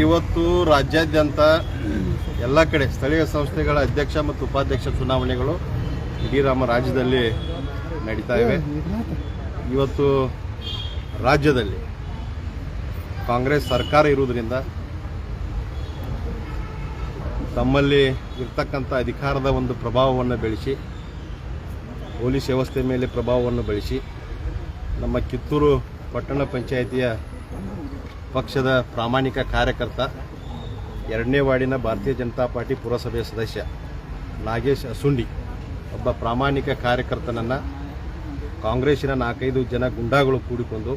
ಇವತ್ತು ರಾಜ್ಯಾದ್ಯಂತ ಎಲ್ಲ ಕಡೆ ಸ್ಥಳೀಯ ಸಂಸ್ಥೆಗಳ ಅಧ್ಯಕ್ಷ ಮತ್ತು ಉಪಾಧ್ಯಕ್ಷ ಚುನಾವಣೆಗಳು ಇಡೀ ನಮ್ಮ ರಾಜ್ಯದಲ್ಲಿ ನಡೀತಾ ಇವೆ. ಇವತ್ತು ರಾಜ್ಯದಲ್ಲಿ ಕಾಂಗ್ರೆಸ್ ಸರ್ಕಾರ ಇರುವುದರಿಂದ ತಮ್ಮಲ್ಲಿ ಇರ್ತಕ್ಕಂಥ ಅಧಿಕಾರದ ಒಂದು ಪ್ರಭಾವವನ್ನು ಬೆಳೆಸಿ, ಪೊಲೀಸ್ ವ್ಯವಸ್ಥೆ ಮೇಲೆ ಪ್ರಭಾವವನ್ನು ಬೆಳೆಸಿ, ನಮ್ಮ ಕಿತ್ತೂರು ಪಟ್ಟಣ ಪಂಚಾಯಿತಿಯ ಪಕ್ಷದ ಪ್ರಾಮಾಣಿಕ ಕಾರ್ಯಕರ್ತ, ಎರಡನೇ ವಾರ್ಡಿನ ಭಾರತೀಯ ಜನತಾ ಪಾರ್ಟಿ ಪುರಸಭೆಯ ಸದಸ್ಯ ನಾಗೇಶ್ ಅಸುಂಡಿ ಒಬ್ಬ ಪ್ರಾಮಾಣಿಕ ಕಾರ್ಯಕರ್ತನನ್ನು ಕಾಂಗ್ರೆಸ್ಸಿನ ನಾಲ್ಕೈದು ಜನ ಗುಂಡಾಗಳು ಕೂಡಿಕೊಂಡು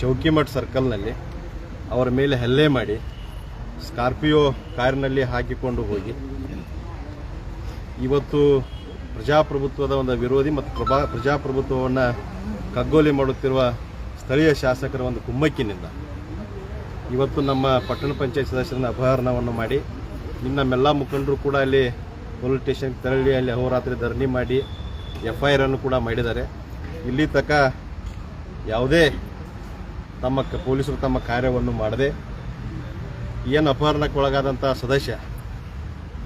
ಚೌಕಿಮಠ್ ಸರ್ಕಲ್ನಲ್ಲಿ ಅವರ ಮೇಲೆ ಹಲ್ಲೆ ಮಾಡಿ ಸ್ಕಾರ್ಪಿಯೋ ಕಾರಿನಲ್ಲಿ ಹಾಕಿಕೊಂಡು ಹೋಗಿ. ಇವತ್ತು ಪ್ರಜಾಪ್ರಭುತ್ವದ ಒಂದು ವಿರೋಧಿ ಮತ್ತು ಪ್ರಭಾ, ಪ್ರಜಾಪ್ರಭುತ್ವವನ್ನು ಕಗ್ಗೋಲಿ ಮಾಡುತ್ತಿರುವ ಸ್ಥಳೀಯ ಶಾಸಕರ ಒಂದು ಕುಮ್ಮಕ್ಕಿನಿಂದ ಇವತ್ತು ನಮ್ಮ ಪಟ್ಟಣ ಪಂಚಾಯತ್ ಸದಸ್ಯರನ್ನು ಅಪಹರಣವನ್ನು ಮಾಡಿ ನಿಮ್ಮ ನಮ್ಮೆಲ್ಲ ಮುಖಂಡರು ಕೂಡ ಅಲ್ಲಿ ಪೊಲೀಸ್ ಸ್ಟೇಷನ್ಗೆ ತೆರಳಿ ಅಲ್ಲಿ ಅಹೋರಾತ್ರಿ ಧರಣಿ ಮಾಡಿ ಎಫ್ ಐ ಆರನ್ನು ಕೂಡ ಮಾಡಿದ್ದಾರೆ. ಇಲ್ಲಿ ತನಕ ಯಾವುದೇ ತಮ್ಮ ಪೊಲೀಸರು ತಮ್ಮ ಕಾರ್ಯವನ್ನು ಮಾಡದೆ, ಏನು ಅಪಹರಣಕ್ಕೆ ಒಳಗಾದಂಥ ಸದಸ್ಯ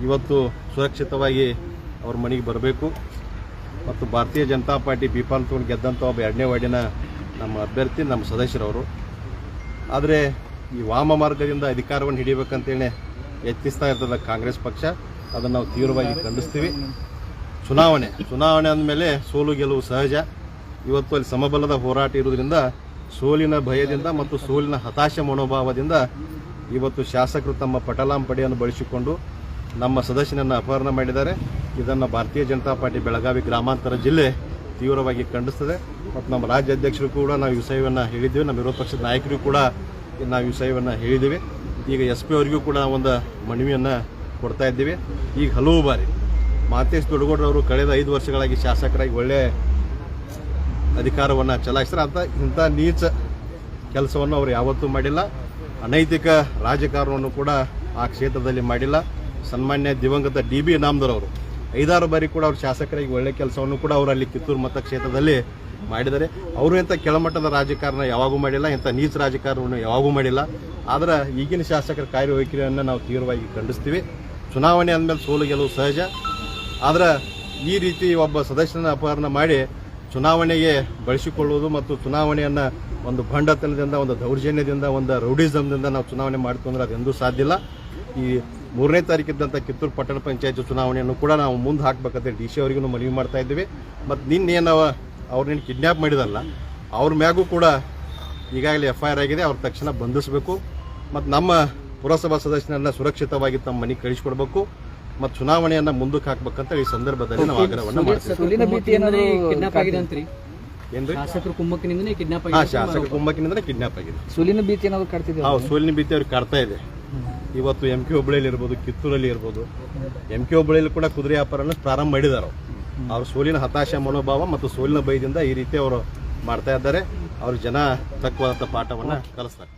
ಇವತ್ತು ಸುರಕ್ಷಿತವಾಗಿ ಅವ್ರ ಮನೆಗೆ ಬರಬೇಕು. ಮತ್ತು ಭಾರತೀಯ ಜನತಾ ಪಾರ್ಟಿ ಬೀಪಾಲ್ ತಗೊಂಡು ಗೆದ್ದಂಥ ಒಬ್ಬ ಎರಡನೇ ವಾರ್ಡಿನ ನಮ್ಮ ಅಭ್ಯರ್ಥಿ, ನಮ್ಮ ಸದಸ್ಯರವರು. ಆದರೆ ಈ ವಾಮ ಮಾರ್ಗದಿಂದ ಅಧಿಕಾರವನ್ನು ಹಿಡಿಬೇಕಂತೇಳಿ ಯತ್ನಿಸ್ತಾ ಇರ್ತದ ಕಾಂಗ್ರೆಸ್ ಪಕ್ಷ. ಅದನ್ನು ನಾವು ತೀವ್ರವಾಗಿ ಖಂಡಿಸ್ತೀವಿ. ಚುನಾವಣೆ. ಚುನಾವಣೆ ಅಂದಮೇಲೆ ಸೋಲು ಗೆಲುವು ಸಹಜ. ಇವತ್ತು ಅಲ್ಲಿ ಸಮಬಲದ ಹೋರಾಟ ಇರುವುದರಿಂದ ಸೋಲಿನ ಭಯದಿಂದ ಮತ್ತು ಸೋಲಿನ ಹತಾಶ ಮನೋಭಾವದಿಂದ ಇವತ್ತು ಶಾಸಕರು ತಮ್ಮ ಪಟಲಾಂ ಪಡೆಯನ್ನು ಬಳಸಿಕೊಂಡು ನಮ್ಮ ಸದಸ್ಯನನ್ನು ಅಪಹರಣ ಮಾಡಿದ್ದಾರೆ. ಇದನ್ನು ಭಾರತೀಯ ಜನತಾ ಪಾರ್ಟಿ ಬೆಳಗಾವಿ ಗ್ರಾಮಾಂತರ ಜಿಲ್ಲೆ ತೀವ್ರವಾಗಿ ಖಂಡಿಸ್ತದೆ. ಮತ್ತು ನಮ್ಮ ರಾಜ್ಯಾಧ್ಯಕ್ಷರು ಕೂಡ ನಾವು ವಿಷಯವನ್ನು ಹೇಳಿದ್ದೀವಿ. ನಮ್ಮ ವಿರೋಧ ಪಕ್ಷದ ನಾಯಕರು ಕೂಡ ನಾವು ಈ ವಿಷಯವನ್ನು ಹೇಳಿದ್ದೀವಿ. ಈಗ ಎಸ್ ಪಿ ಅವರಿಗೂ ಕೂಡ ಒಂದು ಮನವಿಯನ್ನು ಕೊಡ್ತಾ ಇದ್ದೀವಿ. ಈಗ ಹಲವು ಬಾರಿ ಮಾತೇಶ್ ದೊಡ್ಡಗೌಡರವರು ಕಳೆದ ಐದು ವರ್ಷಗಳಾಗಿ ಶಾಸಕರಾಗಿ ಒಳ್ಳೆಯ ಅಧಿಕಾರವನ್ನು ಚಲಾಯಿಸ್ತಾರೆ. ಅಂತ ಇಂಥ ನೀಚ ಕೆಲಸವನ್ನು ಅವರು ಯಾವತ್ತೂ ಮಾಡಿಲ್ಲ. ಅನೈತಿಕ ರಾಜಕಾರಣವನ್ನು ಕೂಡ ಆ ಕ್ಷೇತ್ರದಲ್ಲಿ ಮಾಡಿಲ್ಲ. ಸನ್ಮಾನ್ಯ ದಿವಂಗತ ಡಿ ಬಿ ಇನಾಮ್ದರ್ ಅವರು ಐದಾರು ಬಾರಿ ಕೂಡ ಅವರು ಶಾಸಕರಾಗಿ ಒಳ್ಳೆ ಕೆಲಸವನ್ನು ಕೂಡ ಅವರು ಅಲ್ಲಿ ಕಿತ್ತೂರು ಮತಕ್ಷೇತ್ರದಲ್ಲಿ ಮಾಡಿದ್ದಾರೆ ಅವರು ಇಂಥ ಕೆಳಮಟ್ಟದ ರಾಜಕಾರಣ ಯಾವಾಗೂ ಮಾಡಿಲ್ಲ ಇಂಥ ನೀಚ ರಾಜಕಾರಣವನ್ನು ಯಾವಾಗೂ ಮಾಡಿಲ್ಲ. ಆದರೆ ಈಗಿನ ಶಾಸಕರ ಕಾರ್ಯವೈಖರಿಯನ್ನು ನಾವು ತೀವ್ರವಾಗಿ ಖಂಡಿಸ್ತೀವಿ. ಚುನಾವಣೆ ಅಂದಮೇಲೆ ಸೋಲು ಗೆಲುವು ಸಹಜ. ಆದರೆ ಈ ರೀತಿ ಒಬ್ಬ ಸದಸ್ಯನ ಅಪಹರಣ ಮಾಡಿ ಚುನಾವಣೆಗೆ ಬಳಸಿಕೊಳ್ಳುವುದು ಮತ್ತು ಚುನಾವಣೆಯನ್ನು ಒಂದು ಭಂಡತನದಿಂದ, ಒಂದು ದೌರ್ಜನ್ಯದಿಂದ, ಒಂದು ರೌಡಿಸಮ್ದಿಂದ ನಾವು ಚುನಾವಣೆ ಮಾಡ್ತು ಅಂದ್ರೆ ಅದೆಂದೂ ಸಾಧ್ಯ ಇಲ್ಲ. ಈ ಮೂರನೇ ತಾರೀಕಿದ್ದಂಥ ಕಿತ್ತೂರು ಪಟ್ಟಣ ಪಂಚಾಯತ್ ಚುನಾವಣೆಯನ್ನು ಕೂಡ ನಾವು ಮುಂದೆ ಹಾಕಬೇಕಂತ ಡಿ ಸಿ ಅವರಿಗೂ ಮನವಿ ಮಾಡ್ತಾ ಇದ್ದೀವಿ. ಮತ್ತು ನಿನ್ನೇನು ಅವ್ರನ್ನೇನು ಕಿಡ್ನ್ಯಾಪ್ ಮಾಡಿದಲ್ಲ ಅವ್ರ ಮ್ಯಾಗೂ ಕೂಡ ಈಗಾಗಲೇ ಎಫ್ ಐ ಆರ್ ಆಗಿದೆ ಅವ್ರ ತಕ್ಷಣ ಬಂಧಿಸಬೇಕು. ಮತ್ತು ನಮ್ಮ ಪುರಸಭಾ ಸದಸ್ಯನನ್ನ ಸುರಕ್ಷಿತವಾಗಿ ತಮ್ಮ ಮನೆಗೆ ಕಳಿಸ್ಕೊಡ್ಬೇಕು. ಮತ್ತು ಚುನಾವಣೆಯನ್ನು ಮುಂದಕ್ಕೆ ಹಾಕ್ಬೇಕಂತ ಈ ಸಂದರ್ಭದಲ್ಲಿ ನಾವು ಆಗ್ರಹವನ್ನು ಮಾಡ್ತೀವಿ. ಶಾಸಕರು ಕುಮ್ಮಕ್ಕಿನಿಂದನೇ ಕಿಡ್ನಾಪ್ ಆಗಿದೆ ಶಾಸಕ ಕುಮ್ಮಕ್ಕಿನಿಂದ ಕಿಡ್ನಾಪ್ ಆಗಿದೆ ಸುಲಿನ ಭೀತಿ ಏನಾದ್ರು ಕಾಡ್ತಿದೆ ಹೌದು ಸೋಲಿನ ಭೀತಿ ಅವ್ರಿಗೆ ಕಾಡ್ತಾ ಇದೆ. ಇವತ್ತು ಎಂ ಕೆ ಹುಬ್ಬಳ್ಳಿಯಲ್ಲಿ ಇರ್ಬೋದು ಕಿತ್ತೂರಲ್ಲಿ ಇರ್ಬೋದು ಎಂ ಕೆ ಹುಬ್ಬಳ್ಳಿಯಲ್ಲಿ ಕೂಡ ಕುದುರೆ ವ್ಯಾಪಾರನ ಪ್ರಾರಂಭ ಮಾಡಿದ್ದಾರೆ ಅವ್ರು. ಅವ್ರ ಸೋಲಿನ ಹತಾಶ ಮನೋಭಾವ ಮತ್ತು ಸೋಲಿನ ಭಯದಿಂದ ಈ ರೀತಿ ಅವರು ಮಾಡ್ತಾ ಇದ್ದಾರೆ. ಅವ್ರ ಜನ ತಕ್ಕವಾದಂಥ ಪಾಠವನ್ನು ಕಲಿಸ್ತಾರೆ.